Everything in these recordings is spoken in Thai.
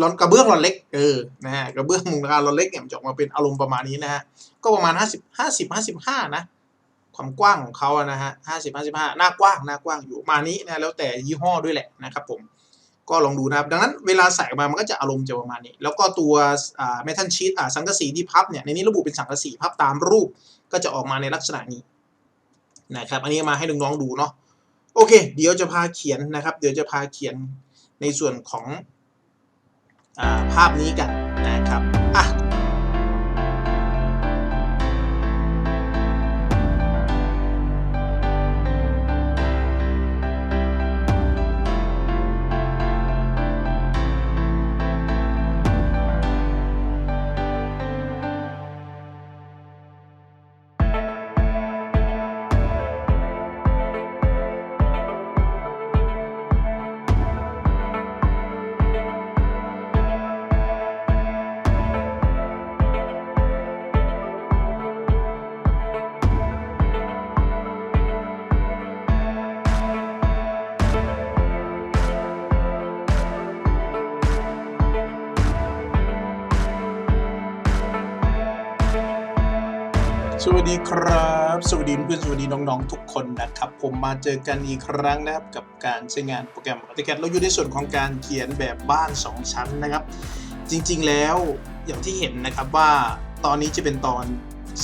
รอนกระเบื้องรอนเล็กเออนะฮะกระเบื้องมุงรารอนเล็กเนี่ยมันจะออกมาเป็นอารมณ์ประมาณนี้นะฮะก็ประมาณห้าสิบห้าสิบห้าสิบห้านะ ความกว้างของเขาอะนะฮะห้าสิบห้าสิบห้าหน้ากว้างหน้ากว้างอยู่มานี้นะแล้วแต่ยี่ห้อด้วยแหละนะครับผมก็ลองดูนะครับ ดังนั้นเวลาใส่ออกมามันก็จะอารมณ์จะประมาณนี้ แล้วก็ตัวอ่าเมทัลชีตอ่าสังกะสีที่พับเนี่ยในนี้ระบุเป็นสังกะสีพับตามรูปก็จะออกมาในลักษณะนี้นะครับอันนี้มาให้น้องๆดูเนาะโอเค เดี๋ยวจะพาเขียนนะครับ เดี๋ยวจะพาเขียนในส่วนของ ภาพนี้กันนะครับอะ วัสดีครับ สวัสดีเพื่อนๆสวัสดีน้องๆทุกคนนะครับ ผมมาเจอกันอีกครั้งนะครับกับการใช้งานโปรแกรม AutoCAD เราอยู่ในส่วนของการเขียนแบบบ้าน 2 ชั้นนะครับ จริงๆแล้วอย่างที่เห็นนะครับว่าตอนนี้จะเป็นตอน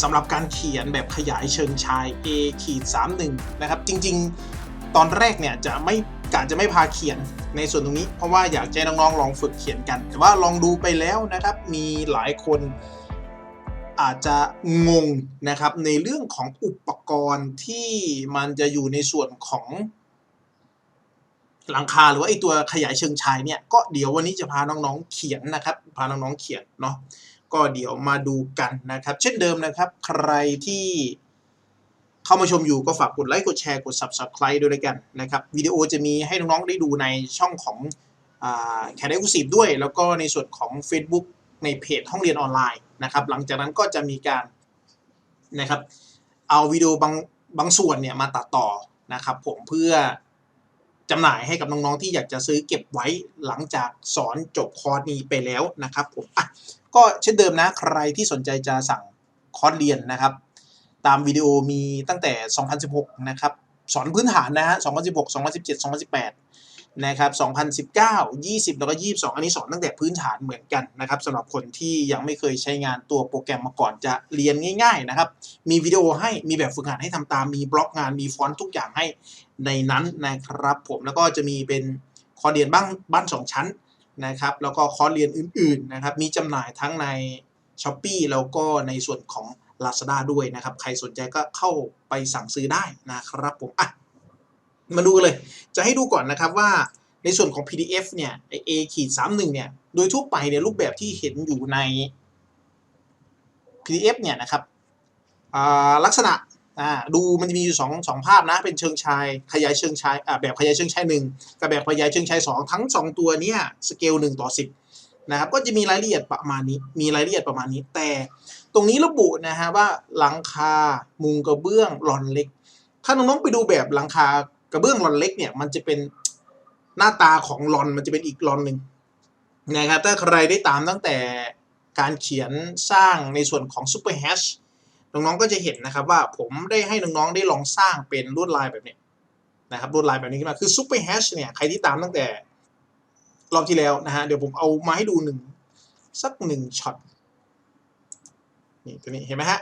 สำหรับการเขียนแบบขยายเชิงชาย A ขีด31นะครับ จริงๆ ตอนแรกเนี่ยจะไม่กะจะไม่พาเขียนในส่วนตรงนี้ เพราะว่าอยากให้น้องๆลองฝึกเขียนกัน แต่ว่าลองดูไปแล้วนะครับมีหลายคน อาจจะงงนะครับในเรื่องของอุปกรณ์ที่มันจะอยู่ในส่วนของหลังคาหรือว่าไอตัวขยายเชิงชายเนี่ยก็เดี๋ยววันนี้จะพาน้องๆเขียนนะครับ พาน้องๆเขียนเนาะก็เดี๋ยวมาดูกันนะครับ เช่นเดิมนะครับ ใครที่เข้ามาชมอยู่ก็ฝากกดไลค์กดแชร์กด subscribe ด้วยด้วกันนะครับวิดีโอจะมีให้น้องๆได้ดูในช่องของแคดเอ็กซ์ซีด้วย แล้วก็ในส่วนของ Facebook ในเพจห้องเรียนออนไลน์ นะครับ หลังจากนั้นก็จะมีการนะครับ เอาวิดีโอบางบางส่วนเนี่ยมาตัดต่อนะครับ ผมเพื่อจำหน่ายให้กับน้องๆที่อยากจะซื้อเก็บไว้หลังจากสอนจบคอร์สนี้ไปแล้วนะครับผมอะก็เช่นเดิมนะใครที่สนใจจะสั่งคอร์สเรียนนะครับ ตามวิดีโอมีตั้งแต่ 2016 นะครับ สอนพื้นฐานนะฮะ 2016 2017 2018 นะครับ2019 20 แล้วก็ 22 อันนี้สอนตั้งแต่พื้นฐานเหมือนกันนะครับสำหรับคนที่ยังไม่เคยใช้งานตัวโปรแกรมมาก่อนจะเรียนง่าย ๆนะครับ มีวิดีโอให้มีแบบฝึกงานให้ทำตาม มีบล็อกงานมีฟอนต์ทุกอย่างให้ในนั้นนะครับ ผมแล้วก็จะมีเป็นคอร์สเรียนบ้างบ้าน2ชั้นนะครับ แล้วก็คอร์สเรียนอื่นๆนะครับ มีจำหน่ายทั้งใน s h อ p e e แล้วก็ในส่วนของ Lazada ด้วยนะครับ ใครสนใจก็เข้าไปสั่งซื้อได้นะครับผมอะ มาดูกันเลย จะให้ดูก่อนนะครับว่าในส่วนของ PDF เนี่ย A ขีด31เนี่ย โดยทั่วไปเนี่ยรูปแบบที่เห็นอยู่ใน PDF เนี่ยนะครับอ่าลักษณะดูมันจะมีอยู่สองสองภาพนะ เป็นเชิงชายขยายเชิงชายอ่าแบบขยายเชิงชายหนึ่งกับแบบขยายเชิงชายสองทั้งสองตัวเนี้ยสเกลหนึ่งต่อสิบนะครับก็จะมีรายละเอียดประมาณนี้มีรายละเอียดประมาณนี้ แต่ตรงนี้ระบุนะฮะว่าหลังคามุงกระเบื้องหลอนเล็ก ถ้าน้องๆไปดูแบบหลังคา กระเบื้องหลอนเล็กเนี่ยมันจะเป็นหน้าตาของหลอนมันจะเป็นอีกหลอนหนึ่งนะครับถ้าใครได้ตามตั้งแต่การเขียนสร้างในส่วนของ Super Hash น้องๆก็จะเห็นนะครับว่าผมได้ให้น้องๆได้ลองสร้างเป็นลวดลายแบบนี้นะครับลวดลายแบบนี้ขึ้นมาคือ Super Hash เนี่ยใครที่ตามตั้งแต่รอบที่แล้วนะฮะเดี๋ยวผมเอามาให้ดูหนึ่งสักหนึ่งช็อตนี่ตัวนี้เห็นไหมฮะ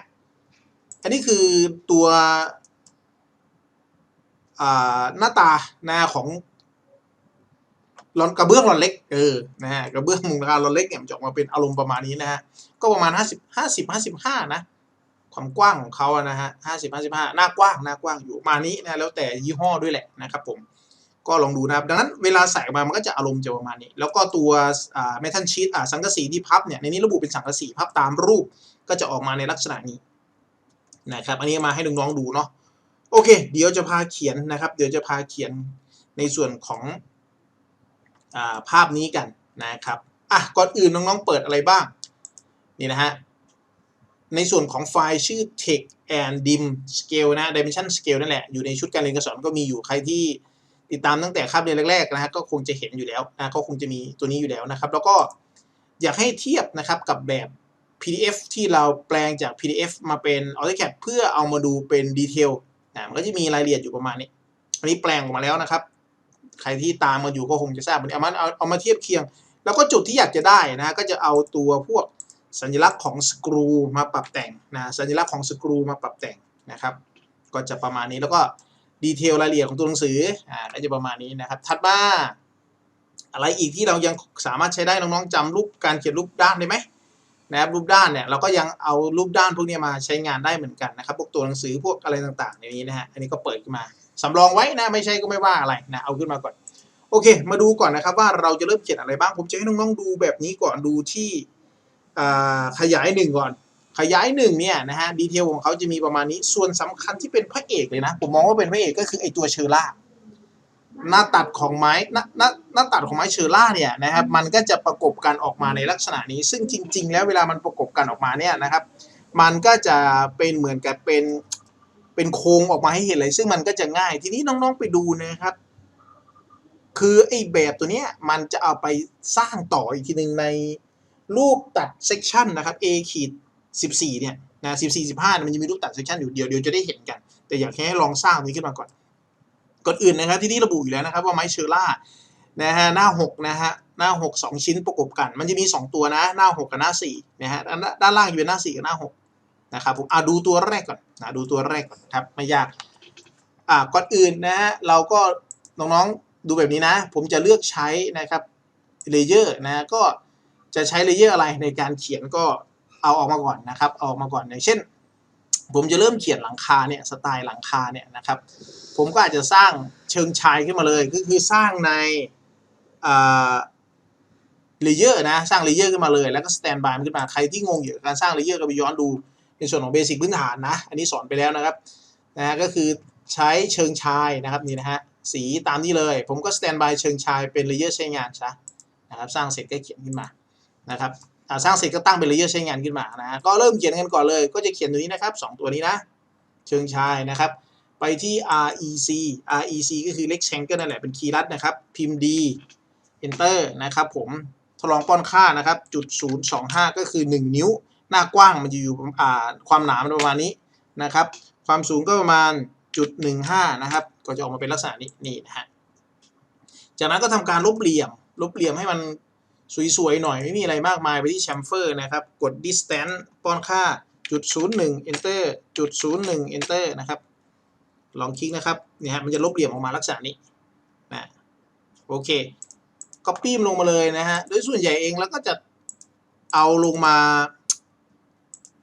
อันนี้คือตัว หน้าตาหน้าของรอนกระเบื้องรอนเล็กเออนะฮะกระเบื้องมุงรารรอนเล็กเนี่ยมันจะออกมาเป็นอารมณ์ประมาณนี้นะฮะก็ประมาณห้าสิบห้าสิบห้าสิบห้านะความกว้างของเขาอะนะฮะห้าสิบห้าสิบห้าหน้ากว้างหน้ากว้างอยู่มานี้นะแล้วแต่ยี่ห้อด้วยแหละนะครับผมก็ลองดูนะครับดังนั้นเวลาใส่ออกมามันก็จะอารมณ์จะประมาณนี้ แล้วก็ตัวอ่าเมทัลชีตสังกะสีที่พับเนี่ยในนี้ระบุเป็นสังกะสีพับตามรูปก็จะออกมาในลักษณะนี้นะครับอันนี้มาให้น้องๆดูเนาะ โอเค เดี๋ยวจะพาเขียนนะครับ เดี๋ยวจะพาเขียนในส่วนของอาภาพนี้กันนะครับอะก่อนอื่นน้องๆเปิดอะไรบ้าง นี่นะฮะ ในส่วนของไฟล์ชื่อ text and dim scale นะ dimension scale นั่นแหละ อยู่ในชุดการเรียนการสอนก็มีอยู่ใครที่ติดตามตั้งแต่คาบเรียนแรกๆนะฮะก็คงจะเห็นอยู่แล้วนะก็คงจะมีตัวนี้อยู่แล้วนะครับ แล้วก็อยากให้เทียบนะครับกับแบบ PDF ที่เราแปลงจาก PDF มาเป็น AutoCAD เพื่อเอามาดูเป็นดีเทล นะมันก็จะมีรายละเอียดอยู่ประมาณนี้ อันนี้แปลงออกมาแล้วนะครับ ใครที่ตามมาอยู่ก็คงจะทราบมันเอามาเอาเอามาเทียบเคียง แล้วก็จุดที่อยากจะได้นะก็จะเอาตัวพวกสัญลักษณ์ของสกรูมาปรับแต่งนะสัญลักษณ์ของสกรูมาปรับแต่งนะครับ ก็จะประมาณนี้แล้วก็ดีเทลรายละเอียดของตัวหนังสืออ่าก็จะประมาณนี้นะครับ ถัดมาอะไรอีกที่เรายังสามารถใช้ได้น้องๆจำรูปการเขียนรูปด้านได้ไหม นะครับรูปด้านเนี่ยเราก็ยังเอารูปด้านพวกนี้มาใช้งานได้เหมือนกันนะครับพวกตัวหนังสือพวกอะไรต่างๆในนี้นะฮะอันนี้ก็เปิดขึ้นมาสำรองไว้นะไม่ใช่ก็ไม่ว่าอะไรนะเอาขึ้นมาก่อนโอเค มาดูก่อนนะครับว่าเราจะเริ่มเขียนอะไรบ้างผมจะให้น้องๆดูแบบนี้ก่อนดูที่ขยายหนึ่งก่อน ขยายหนึ่งเนี่ยนะฮะดีเทลของเขาจะมีประมาณนี้ส่วนสำคัญที่เป็นพระเอกเลยนะผมมองว่าเป็นพระเอกก็คือไอตัวเชอร่า หน้าตัดของไม้หน้าหน้าหน้าตัดของไม้เชอร่าเนี่ยนะครับ มันก็จะประกบกันออกมาในลักษณะนี้ ซึ่งจริง ๆ แล้วเวลามันประกบกันออกมาเนี่ยนะครับ มันก็จะเป็นเหมือนกับเป็นเป็นโครงออกมาให้เห็นเลย ซึ่งมันก็จะง่าย ทีนี้น้องๆไปดูนะครับ คือไอ้แบบตัวเนี้ยมันจะเอาไปสร้างต่ออีกทีหนึ่งในรูปตัดเซกชันนะครับ A ขีด14เนี่ยนะ14 15มันจะมีรูปตัดเซกชันอยู่เดียวเดียวจะได้เห็นกัน แต่อยากให้ลองสร้างตรงนี้ขึ้นมาก่อน ก่อนอื่นนะครับที่นี่ระบุอยู่แล้วนะครับว่าไม้เชอร่านะฮะหน้า6นะฮะหน้า 6 2 ชิ้นประกบกัน มันจะมี 2 ตัวนะ หน้า 6 กับหน้า4นะฮะด้านล่างจะเป็นหน้า 4 กับหน้า6นะครับผมอะดูตัวแรกก่อนนะดูตัวแรกก่อนครับไม่ยากอ่าก่อนอื่นนะฮะเราก็น้องๆดูแบบนี้นะ ผมจะเลือกใช้นะครับเลเยอร์นะก็จะใช้เลเยอร์อะไรในการเขียนก็เอาออกมาก่อนนะครับเอาออกมาก่อนอย่างเช่น ผมจะเริ่มเขียนหลังคาเนี่ยสไตล์หลังคาเนี่ยนะครับ ผมก็อาจจะสร้างเชิงชายขึ้นมาเลยก็คือสร้างในเลเยอร์นะสร้างเลเยอร์ขึ้นมาเลย แล้วก็สแตนบายมันขึ้นมาใครที่งงอยู่กับการสร้างเลเยอร์ก็ไปย้อนดูในส่วนของเบสิกพื้นฐานนะ อันนี้สอนไปแล้วนะครับนะก็คือใช้เชิงชายนะครับนี่นะฮะสีตามนี้เลย ผมก็สแตนบายเชิงชายเป็นเลเยอร์ใช้งานซะนะครับสร้างเสร็จก็เขียนขึ้นมานะครับ สร้างเสร็จก็ตั้งเป็นเลเยอร์ใช้งานขึ้นมานะก็เริ่มเขียนกันก่อนเลย ก็จะเขียนตัวนี้นะครับสองตัวนี้นะ เชิงชายนะครับ ไปที่ rec rec ก็คือ rectangle นั่นแหละเป็นคีย์ลัดนะครับ พิมพ์ d enter นะครับผมทดลองป้อนค่านะครับ จุด 025 ก็คือ 1 นิ้ว หน้ากว้างมันจะอยู่อ่าความหนามันประมาณนี้นะครับ ความสูงก็ประมาณจุด15 นะครับ ก็จะออกมาเป็นลักษณะนี้นี่นะฮะจากนั้นก็ทำการลบเหลี่ยม ลบเหลี่ยมให้มัน สวยๆหน่อยไม่มีอะไรมากมายไปที่ chamfer นะครับ กด distance ป้อนค่าจุด01 enter จุด01 enter นะครับ ลองคลิกนะครับเนี่ยฮะมันจะลบเหลี่ยมออกมาลักษณะนี้นะโอเคก็ปี้มลงมาเลยนะฮะโดยส่วนใหญ่เองแล้วก็จะเอาลงมา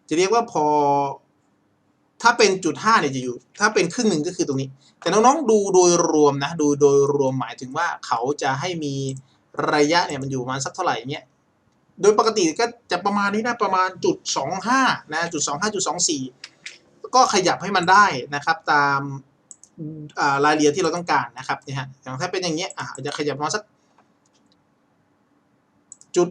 จะเรียกว่าพอ ถ้าเป็นจุดห้าเนี่ยจะอยู่ ถ้าเป็นครึ่งหนึ่งก็คือตรงนี้ แต่น้องๆดูโดยรวมนะ ดูโดยรวมหมายถึงว่าเขาจะให้มี ระยะเนี่ยมันอยู่ประมาณสักเท่าไหร่เนี่ยโดยปกติก็จะประมาณนี้นะประมาณจุดสองห้านะจุดสองห้าจุดสองสี่ก็ขยับให้มันได้นะครับ ตามรายละเอียดที่เราต้องการนะครับเนี่ยฮะอย่างถ้าเป็นอย่างเงี้ยอะจะขยับมาสักจุด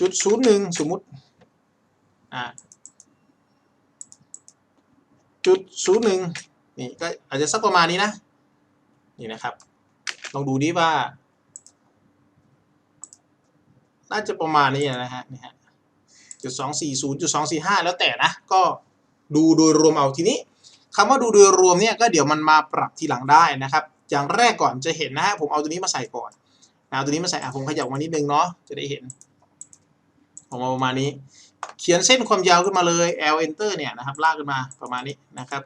จุดศูนย์หนึ่งสมมุติจุดศูนย์หนึ่ง นี่ก็อาจจะสักประมาณนี้นะ นี่นะครับ ลองดูดิว่า น่าจะประมาณนี้นะฮะนี่ฮะจุดสองสี่ศูนย์จุดสองสี่ห้าแล้วแต่นะ ก็ดูโดยรวมเอาทีนี้คำว่าดูโดยรวมเนี่ยก็เดี๋ยวมันมาปรับทีหลังได้นะครับ อย่างแรกก่อนจะเห็นนะฮะผมเอาตัวนี้มาใส่ก่อนเอาตัวนี้มาใส่อะผมขยับมานิดนึงเนาะจะได้เห็นออกมาประมาณนี้ เขียนเส้นความยาวขึ้นมาเลย L enter เนี่ยนะครับลากขึ้นมาประมาณนี้นะครับ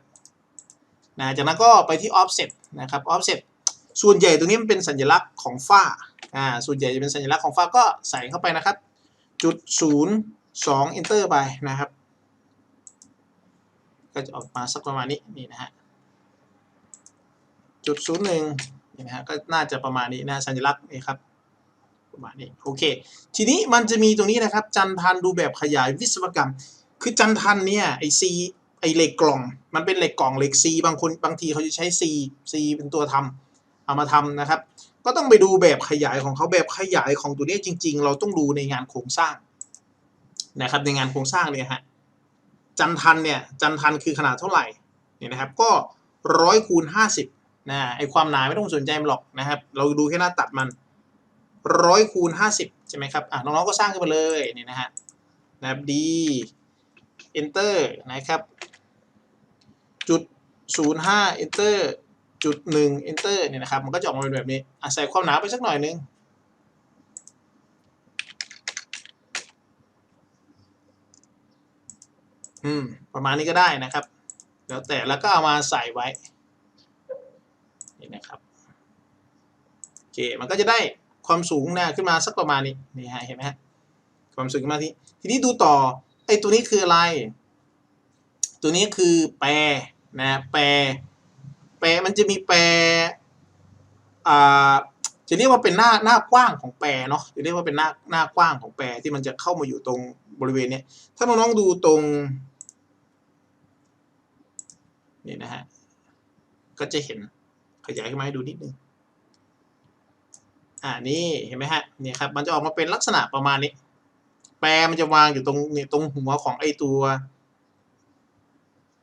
นะจากนั้นก็ไปที่ offset นะครับ offset ส่วนใหญ่ตรงนี้มันเป็นสัญลักษณ์ของฝ้าอ่าส่วนใหญ่จะเป็นสัญลักษณ์ของฝ้าก็ใส่เข้าไปนะครับจุดศูนย์สอง enter ไปนะครับ ก็จะออกมาสักประมาณนี้นี่นะฮะจุดศูนย์หนึ่งนี่นะฮะก็น่าจะประมาณนี้นะสัญลักษณ์นี่ครับประมาณนี้โอเค ทีนี้มันจะมีตรงนี้นะครับ จันทันดูแบบขยายวิศวกรรม คือจันทันเนี่ยไอซี ไอเหล็กกล่อง มันเป็นเหล็กกล่องเหล็กซีบางคนบางทีเขาจะใช้ซีซีเป็นตัวทำเอามาทำนะครับ ก็ต้องไปดูแบบขยายของเขาแบบขยายของตัวนี้จริง ๆ เราต้องดูในงานโครงสร้างนะครับในงานโครงสร้างเนี่ยฮะจันทันเนี่ยจันทันคือขนาดเท่าไหร่เนี่ยนะครับก็ร้อยคูณห้าสิบนะไอความหนาไม่ต้องสนใจมันหรอกนะครับ เราดูแค่หน้าตัดมันร้อยคูณห้าสิบใช่ไหมครับอะน้องๆก็สร้างขึ้นมาเลยเนี่ยนะฮะนะครับ D enter นะครับ จุดศูนย์ห้า enter จุดหนึ่ง enter เนี่ยนะครับ มันก็จะออกมาเป็นแบบนี้อะใส่ความหนาไปสักหน่อยนึงอืม ประมาณนี้ก็ได้นะครับ แล้วแต่แล้วก็เอามาใส่ไว้ นี่นะครับ โอเค มันก็จะได้ความสูงนะขึ้นมาสักประมาณนี้ นี่ฮะ เห็นไหมฮะ ความสูงขึ้นมาที่ ทีนี้ดูต่อ ไอ้ตัวนี้คืออะไร ตัวนี้คือแปร นะแปร แปรมันจะมีแปรอ่าจะเรียกว่าเป็นหน้าหน้ากว้างของแปรเนาะจะเรียกว่าเป็นหน้าหน้ากว้างของแปรที่มันจะเข้ามาอยู่ตรงบริเวณเนี้ยถ้าน้องๆดูตรงนี่นะฮะก็จะเห็นขยายขึ้นมาให้ดูนิดนึงอ่านี่เห็นไหมฮะเนี่ยครับมันจะออกมาเป็นลักษณะประมาณนี้ แปรมันจะวางอยู่ตรงเนี่ยตรงหัวของไอตัว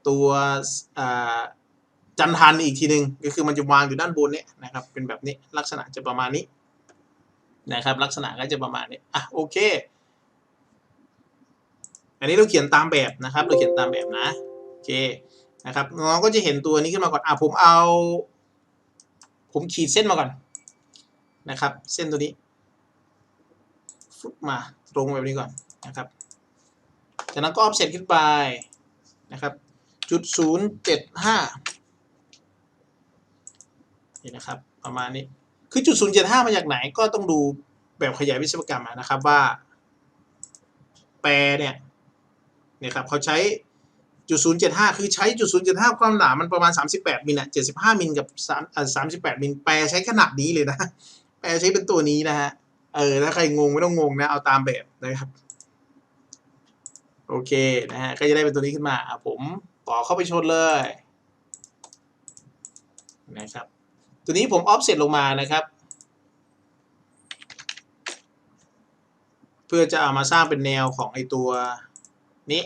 ตัวจันทันอีกทีหนึ่งก็คือมันจะวางอยู่ด้านบนเนี่ยนะครับเป็นแบบนี้ลักษณะจะประมาณนี้นะครับลักษณะก็จะประมาณนี้อะโอเค อันนี้เราเขียนตามแบบนะครับ เราเขียนตามแบบนะโอเคนะครับน้องก็จะเห็นตัวนี้ขึ้นมาก่อนอะผมเอา ผมขีดเส้นมาก่อนนะครับ เส้นตัวนี้ฟุตมาตรงแบบนี้ก่อนนะครับจากนั้นก็ออฟเซตขึ้นไปนะครับ จุดศูนย์เจ็ดห้านี่นะครับ ประมาณนี้ คือจุดศูนย์เจ็ดห้ามาจากไหนก็ต้องดูแบบขยายวิศวกรรมนะครับว่า แปรเนี่ยเนี่ยครับเขาใช้จุดศูนย์เจ็ดห้าคือใช้จุดศูนย์เจ็ดห้าความหนามันประมาณสามสิบแปดมิลอะเจ็ดสิบห้ามิลกับสามอ่าสามสิบแปดมิลแปรใช้ขนาดนี้เลยนะ แปลใช้เป็นตัวนี้นะฮะ เออ ถ้าใครงงไม่ต้องงงนะ เอาตามแบบนะครับ โอเคนะฮะ ก็จะได้เป็นตัวนี้ขึ้นมาอะผม ต่อเข้าไปชนเลยนะครับ ตัวนี้ผมออฟเซตลงมานะครับ เพื่อจะเอามาสร้างเป็นแนวของไอตัวนี้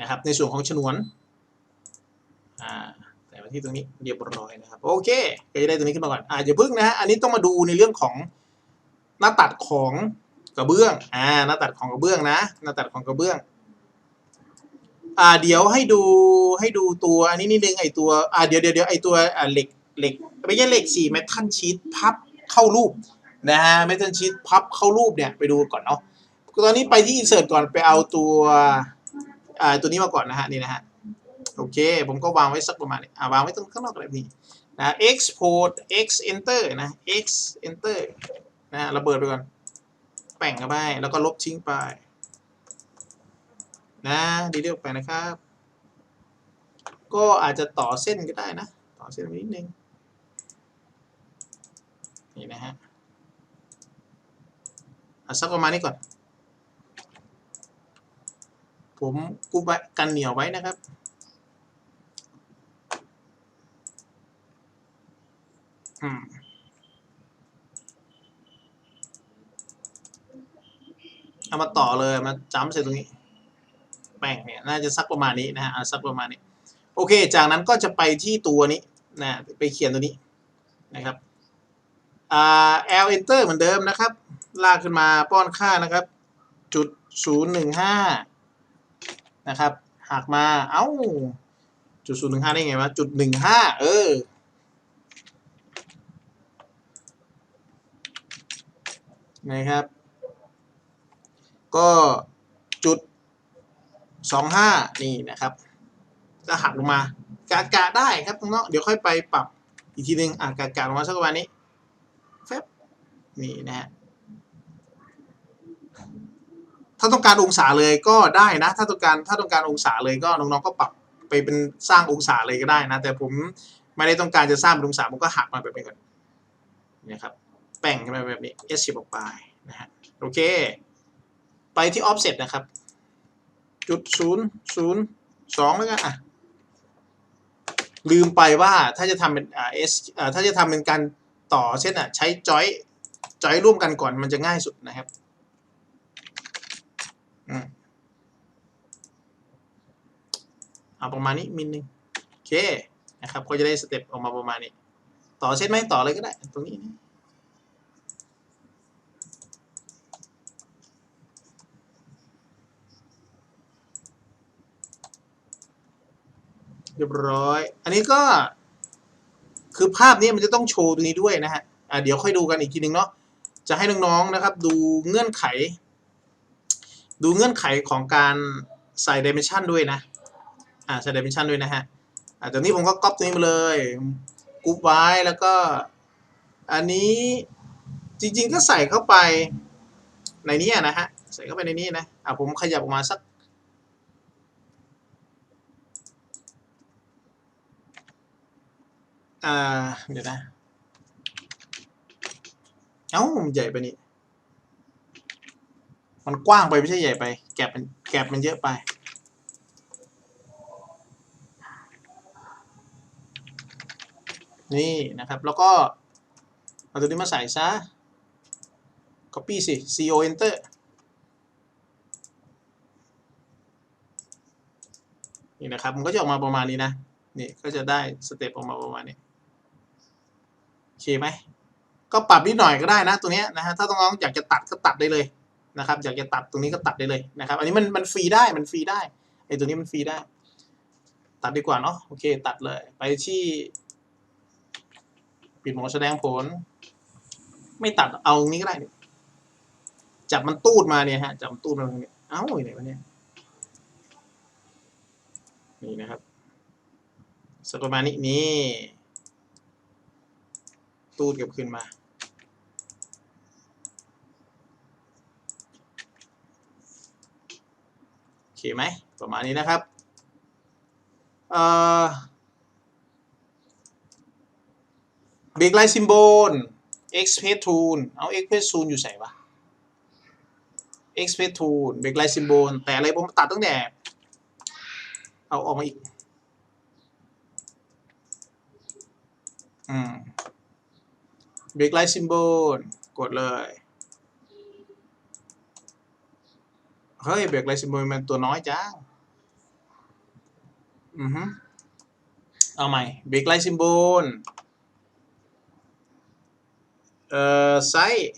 นะครับ ในส่วนของฉนวนอ่าแต่มาที่ตรงนี้เรียบร้อยนะครับโอเคก็จะได้ตัวนี้ขึ้นมาก่อนอ่าอย่าเพิ่งนะฮะอันนี้ต้องมาดูในเรื่องของหน้าตัดของกระเบื้องอ่าหน้าตัดของกระเบื้องนะ หน้าตัดของกระเบื้อง อ่าเดี๋ยวให้ดูให้ดูตัวอันนี้นิดนึงไอตัวอ่าเดี๋ยวเดี๋ยวเดี๋ยวไอตัวอ่าเหล็กเหล็กไม่ใช่เหล็กสี่เมทัลชีตพับเข้ารูปนะฮะเมทัลชีตพับเข้ารูปเนี่ยไปดูก่อนเนาะตอนนี้ไปที่อินเสิร์ตก่อนไปเอาตัวอ่าตัวนี้มาก่อนนะฮะนี่นะฮะโอเค ผมก็วางไว้สักประมาณนี้อ่าวางไว้ตรงข้างนอกแบบนี้นะ export x enter นะ x enter นะระเบิดไปก่อนแป่งเข้าไปแล้วก็ลบทิ้งไป นะดีเดียวไปนะครับ ก็อาจจะต่อเส้นก็ได้นะ ต่อเส้นไปนิดนึงนี่นะฮะเอาสักประมาณนี้ก่อน ผมกูไว้กันเหนียวไว้นะครับอืมเอามาต่อเลยมาจ้ำใส่ตรงนี้ แป้งเนี่ยน่าจะสักประมาณนี้นะฮะอะสักประมาณนี้ โอเค จากนั้นก็จะไปที่ตัวนี้นะไปเขียนตัวนี้นะครับอ่า L enter เหมือนเดิมนะครับ ลากขึ้นมาป้อนค่านะครับ จุดศูนย์หนึ่งห้านะครับหักมาเอ้าจุดศูนย์หนึ่งห้าได้ไงวะจุดหนึ่งห้าเออนะครับ ก็จุด สองห้านี่นะครับก็หักลงมากากาได้ครับน้องๆเดี๋ยวค่อยไปปรับอีกทีหนึ่งอะกากาลงมาสักประมาณนี้แฟบนี่นะฮะถ้าต้องการองศาเลยก็ได้นะ ถ้าต้องการถ้าต้องการองศาเลยก็น้องๆก็ปรับไปเป็นสร้างองศาเลยก็ได้นะ แต่ผมไม่ได้ต้องการจะสร้างเป็นองศาผมก็หักมาแบบนี้ก่อนนะครับแป่งขึ้นมาแบบนี้ S 10ออกไปนะฮะโอเค ไปที่ offset นะครับ จุดศูนย์ศูนย์สองแล้วกันอะลืมไปว่าถ้าจะทำเป็นอ่า S อ่าถ้าจะทำเป็นการต่อเช่นอะใช้จอยจอยร่วมกันก่อนมันจะง่ายสุดนะครับอืมเอาประมาณนี้มิลหนึ่งโอเคนะครับก็จะได้สเต็ปออกมาประมาณนี้ ต่อเส้นไหมต่อเลยก็ได้ตรงนี้นะ เรียบร้อย อันนี้ก็คือภาพนี้มันจะต้องโชว์ตรงนี้ด้วยนะฮะอ่าเดี๋ยวค่อยดูกันอีกทีหนึ่งเนาะจะให้น้องๆนะครับ ดูเงื่อนไข ดูเงื่อนไขของการใส่ dimension ด้วยนะอ่าใส่ dimension ด้วยนะฮะอ่าจากนี้ผมก็ก๊อปตรงนี้มาเลยกรุ๊ปไว้แล้วก็ อันนี้จริงๆก็ใส่เข้าไปในนี้นะฮะใส่เข้าไปในนี้นะอ่าผมขยับออกมาสัก อ่าเดี๋ยวนะ เอ้ามันใหญ่ไปนี่ มันกว้างไปไม่ใช่ใหญ่ไป แกบมันแกบมันเยอะไป นี่นะครับ แล้วก็ เอาตัวนี้มาใส่ซะ copy สิ co enter นี่นะครับ มันก็จะออกมาประมาณนี้นะ นี่ก็จะได้สเต็ปออกมาประมาณนี้ เคไหมก็ปรับนิดหน่อยก็ได้นะตัวนี้นะฮะถ้าต้องน้องอยากจะตัดก็ตัดได้เลยนะครับ อยากจะตัดตรงนี้ก็ตัดได้เลยนะครับ อันนี้มันมันฟรีได้มันฟรีได้ไอ้ตัวนี้มันฟรีได้ ตัดดีกว่าเนาะโอเค ตัดเลย ไปที่ ปิดโหมดแสดงผล ไม่ตัดเอาตรงนี้ก็ได้จับมันตูดมาเนี่ยฮะจับมันตูดมาตรงนี้เอ้าอยู่ไหนวะเนี่ยนี่นะครับสักประมาณนี้นี่ ตูดเก็บขึ้นมา โอเคไหม ประมาณนี้นะครับเอ่อเบรกไลท์ซิมโบล x p a Tool เอา x p a Tool อยู่ใส่ปะ x p a Tool เบรกไลท์ซิมโบล แต่อะไรผมตัดตั้งแต่ เอาออกมาอีก อืม เบรกไลท์ซิมโบลกดเลย เฮ้ยเบรกไลท์ซิมโบลมันตัวน้อยจังอือฮึเอาใหม่เบรกไลท์ซิมโบลเอ่อ ไซส์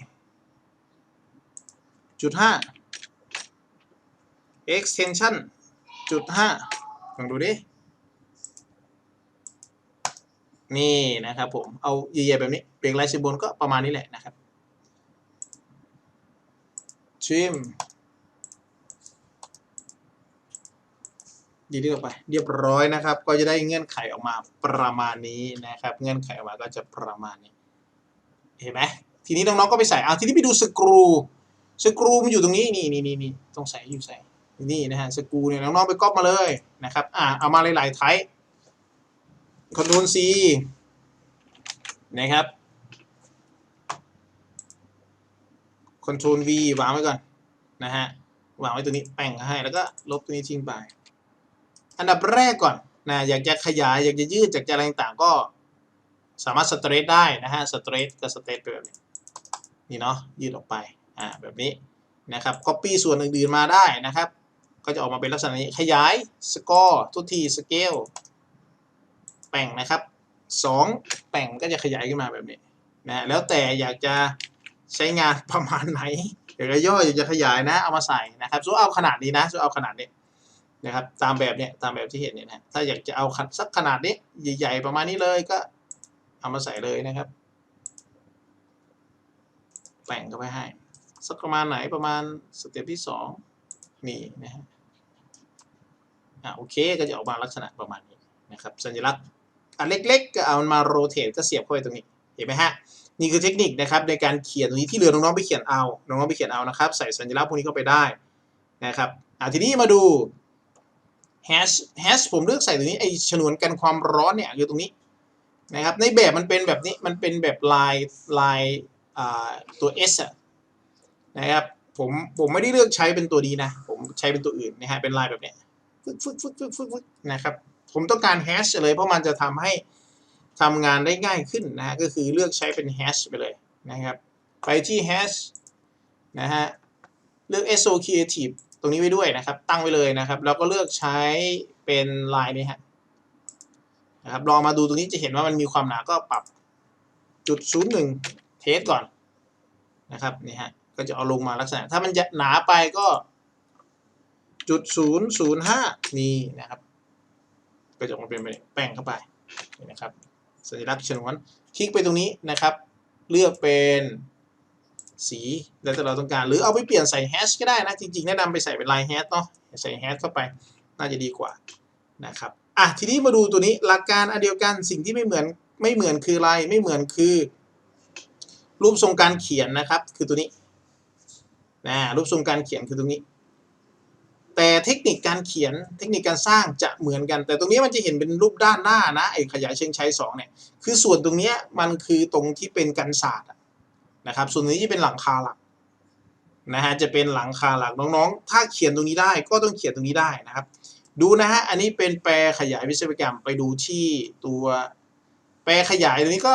จุดห้า extension จุดห้าลองดูดิ นี่นะครับผมเอาใหญ่ๆแบบนี้เบรกไลท์ซิมโบลก็ประมาณนี้แหละนะครับชิมดีที่ออกไป เรียบร้อยนะครับ ก็จะได้เงื่อนไขออกมาประมาณนี้นะครับ เงื่อนไขออกมาก็จะประมาณนี้ เห็นไหมทีนี้น้องๆก็ไปใส่เอาทีนี้ไปดูสกรูสกรูมันอยู่ตรงนี้นี่นี่นี่นี่ต้องใส่อยู่ใส่นี่นะฮะสกรูเนี่ยน้องๆไปก๊อปมาเลยนะครับอ่าเอามาหลายๆไทป์ คอนโทรล C นะครับคอนโทรล V วางไว้ก่อนนะฮะวางไว้ตัวนี้แป้งให้แล้วก็ลบตัวนี้ทิ้งไป อันดับแรกก่อนนะอยากจะขยายอยากจะยืดอยากจะอะไรต่างก็ สามารถสเตรทได้นะฮะสเตรทก็สเตรทไปแบบนี้นี่เนาะยืดออกไปอ่าแบบนี้นะครับ copy ส่วนอื่นๆมาได้นะครับ ก็จะออกมาเป็นลักษณะนี้ขยายสกอร์ทุกทีสเกล แป่งนะครับสองแป่งก็จะขยายขึ้นมาแบบนี้นะแล้วแต่อยากจะใช้งานประมาณไหนอยากจะย่ออยากจะขยายนะเอามาใส่นะครับสู้เอาขนาดนี้นะสู้เอาขนาดนี้นะครับตามแบบเนี้ยตามแบบที่เห็นเนี่ยนะถ้าอยากจะเอาสักขนาดนี้ใหญ่ๆประมาณนี้เลยก็เอามาใส่เลยนะครับ แต่งเข้าไปให้สักประมาณไหนประมาณสเต็ปที่สองนี่นะฮะอ่าโอเคก็จะออกมาลักษณะประมาณนี้นะครับสัญลักษณ์ อันเล็กๆ ก็เอามันมาโรเตทก็เสียบเข้าไปตรงนี้ เห็นไหมฮะ นี่คือเทคนิคนะครับในการเขียนตรงนี้ที่เหลือน้องๆไปเขียนเอา น้องๆไปเขียนเอานะครับ ใส่สัญลักษณ์พวกนี้เข้าไปได้นะครับอ่าทีนี้มาดู hash hash ผมเลือกใส่ตรงนี้ไอฉนวนกันความร้อนเนี่ยอยู่ตรงนี้นะครับในแบบมันเป็นแบบนี้มันเป็นแบบลายลายตัว S อะนะครับผมผมไม่ได้เลือกใช้เป็นตัวนี้นะ ผมใช้เป็นตัวอื่นนะฮะเป็นลายแบบเนี้ยฟึกฟึกฟึกฟึกฟึกฟึกนะครับ ผมต้องการแฮชเลยเพราะมันจะทำให้ทำงานได้ง่ายขึ้นนะฮะก็คือเลือกใช้เป็นแฮชไปเลยนะครับ ไปที่แฮชนะฮะเลือก SO Creative ตรงนี้ไว้ด้วยนะครับ ตั้งไว้เลยนะครับ แล้วก็เลือกใช้เป็นลายนี้ฮะนะครับลองมาดูตรงนี้จะเห็นว่ามันมีความหนาก็ปรับจุดศูนย์หนึ่งเทสก่อนนะครับนี่ฮะก็จะเอาลงมาลักษณะ ถ้ามันจะหนาไปก็จุดศูนย์ศูนย์ห้านี่นะครับ ก็จะออกมาเป็นแบบนี้แป้งเข้าไปนี่นะครับสัญลักษณ์ฉนวนคลิกไปตรงนี้นะครับ เลือกเป็นสีแล้วแต่เราต้องการ หรือเอาไปเปลี่ยนใส่แฮชก็ได้นะ จริงๆแนะนำไปใส่เป็นลายแฮชเนาะใส่แฮชเข้าไปน่าจะดีกว่านะครับอะทีนี้มาดูตัวนี้หลักการอันเดียวกันสิ่งที่ไม่เหมือนไม่เหมือนคืออะไรไม่เหมือนคือ รูปทรงการเขียนนะครับ คือตัวนี้นะรูปทรงการเขียนคือตรงนี้ แต่เทคนิคการเขียนเทคนิคการสร้างจะเหมือนกัน แต่ตรงนี้มันจะเห็นเป็นรูปด้านหน้านะไอ้ขยายเชิงใช้สองเนี่ยคือส่วนตรงนี้มันคือตรงที่เป็นกันศาสตร์นะครับ ส่วนนี้ที่เป็นหลังคาหลักนะฮะจะเป็นหลังคาหลักน้องๆ ถ้าเขียนตรงนี้ได้ก็ต้องเขียนตรงนี้ได้นะครับ ดูนะฮะอันนี้เป็นแปลขยายวิศวกรรมไปดูที่ตัวแปลขยายตัวนี้ก็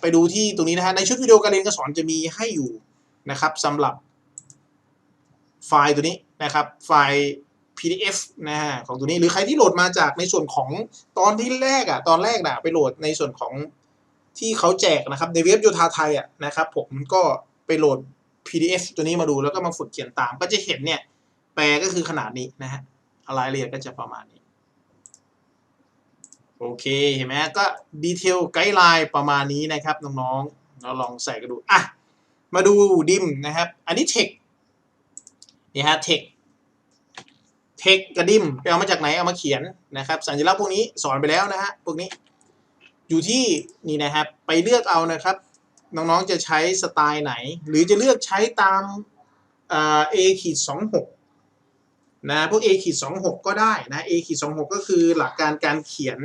ไปดูที่ตรงนี้นะฮะในชุดวิดีโอการเรียนการสอนจะมีให้อยู่นะครับสำหรับ ไฟล์ตัวนี้นะครับ ไฟล์ PDF นะฮะของตัวนี้หรือใครที่โหลดมาจากในส่วนของตอนที่แรกอะตอนแรกนะไปโหลดในส่วนของที่เขาแจกนะครับในเว็บโยธาไทยอะนะครับผมก็ไปโหลด PDF ตัวนี้มาดูแล้วก็มาฝึกเขียนตาม ก็จะเห็นเนี่ยแปลก็คือขนาดนี้นะฮะรายละเอียดก็จะประมาณนี้ โอเคเห็นไหมก็ดีเทลไกด์ไลน์ประมาณนี้นะครับน้องๆเราลองใส่กันดูอะมาดูดิมนะครับ อันนี้เทค นี่ฮะเทคเทคกับดิมไปเอามาจากไหนเอามาเขียนนะครับสัญลักษณ์พวกนี้สอนไปแล้วนะฮะพวกนี้อยู่ที่นี่นะครับไปเลือกเอานะครับ น้องๆจะใช้สไตล์ไหน หรือจะเลือกใช้ตามเอขีดสองหกนะพวก A ขีดสองหกก็ได้นะ A ขีดสองหกก็คือหลักการการเขียน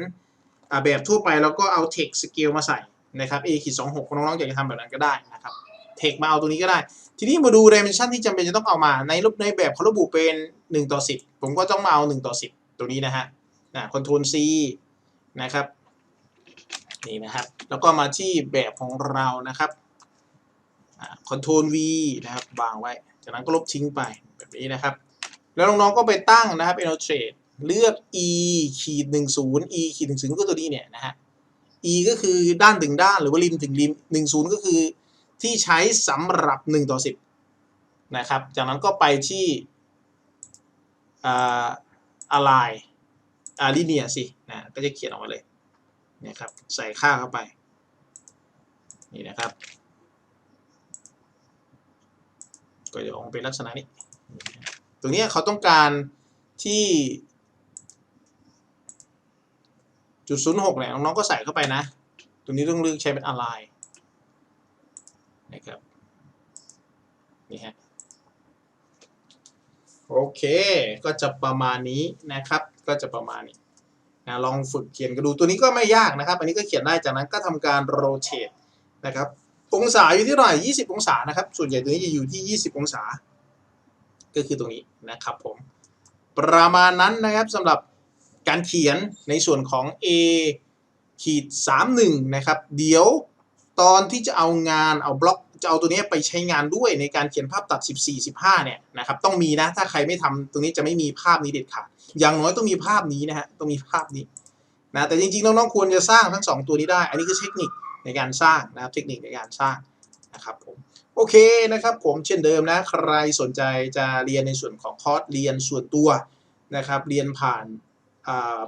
แบบทั่วไปแล้วก็เอา text scale มาใส่นะครับ A ขีดสองหกน้องๆอยากจะทำแบบนั้นก็ได้นะครับ text มาเอาตรงนี้ก็ได้ ทีนี้มาดู dimension ที่จำเป็นจะต้องเอามาในรูปในแบบเขาระบุเป็น 1 ต่อ 10 ผมก็ต้องมาเอา 1 ต่อ 10 ตัวนี้นะฮะนะ control C นะครับนี่นะครับ แล้วก็มาที่แบบของเรานะครับคอ่า control V นะครับวางไว้ จากนั้นก็ลบทิ้งไปแบบนี้นะครับ แล้วน้องๆก็ไปตั้งนะครับ annotate เลือก e ขีด10 e ขีด10ก็ตัวนี้เนี่ยนะฮะ e ก็คือด้านถึงด้านหรือว่าริมถึงริม10ก็คือ ที่ใช้สำหรับ 1 ต่อ 10 นะครับ จากนั้นก็ไปที่อ่า align อ่า linear สินะก็จะเขียนออกมาเลยนะครับใส่ค่าเข้าไป นี่นะครับ ก็จะออกเป็นลักษณะนี้ ตรงนี้เขาต้องการที่จุดศูนย์หกเนี่ยน้องๆก็ใส่เข้าไปนะ ตรงนี้ต้องเลือกใช้เป็น align นะครับนี่ฮะโอเค ก็จะประมาณนี้นะครับ ก็จะประมาณนี้นะลองฝึกเขียนกันดูตัวนี้ก็ไม่ยากนะครับ อันนี้ก็เขียนได้จากนั้นก็ทำการ rotate นะครับ องศาอยู่ที่เท่าไหร่20 องศานะครับ ส่วนใหญ่ตัวนี้จะอยู่ที่ 20 องศา ก็คือตรงนี้นะครับผม ประมาณนั้นนะครับสำหรับการเขียนในส่วนของ A ขีด31นะครับ เดี๋ยว ตอนที่จะเอางานเอาบล็อกจะเอาตัวนี้ไปใช้งานด้วยในการเขียนภาพตัด 14 15 เนี่ยนะครับต้องมีนะถ้าใครไม่ทำตรงนี้จะไม่มีภาพนี้เด็ดขาดอย่างน้อยต้องมีภาพนี้นะฮะต้องมีภาพนี้นะแต่จริงๆน้องๆควรจะสร้างทั้ง 2 ตัวนี้ได้ อันนี้คือเทคนิคในการสร้างนะครับเทคนิคในการสร้างนะครับผมโอเคนะครับผมเช่นเดิมนะใครสนใจจะเรียนในส่วนของคอร์สเรียนส่วนตัวนะครับเรียนผ่าน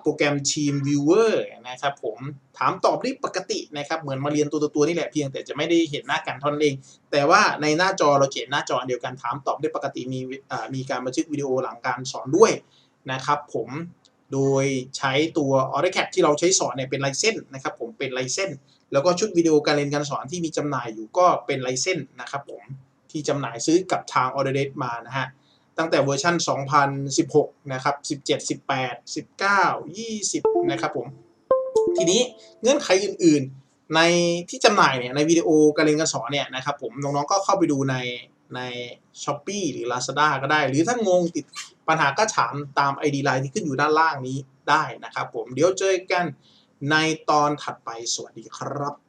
โปรแกรม Team Viewer นะครับผมถามตอบได้ปกตินะครับ เหมือนมาเรียนตัวตัวนี่แหละเพียงแต่จะไม่ได้เห็นหน้ากันท่านั้นเอง แต่ว่าในหน้าจอเราเห็นหน้าจอเดียวกันถามตอบได้ปกติมีมีการบันทึกวิดีโอหลังการสอนด้วยนะครับผมโดยใช้ตัว AutoCAD ที่เราใช้สอนเนี่ยเป็นไลเซนนะครับผมเป็นไลเซนแล้วก็ชุดวิดีโอการเรียนการสอนที่มีจำหน่ายอยู่ก็เป็นไลเซนนะครับผมที่จำหน่ายซื้อกับทาง Autodesk มานะฮะ ตั้งแต่เวอร์ชัน2016 นะครับ 17 18 19 20 นะครับผม ทีนี้เงื่อนไขอื่นๆ ในที่จำหน่ายเนี่ยในวิดีโอการเรียนการสอนเนี่ยนะครับผมน้องๆก็เข้าไปดูในใน s h อ p e e หรือ Lazada ก็ได้ หรือถ้างงติดปัญหาก็ถามตาม ID Line ที่ขึ้นอยู่ด้านล่างนี้ได้นะครับผม เดี๋ยวเจอกันในตอนถัดไปสวัสดีครับ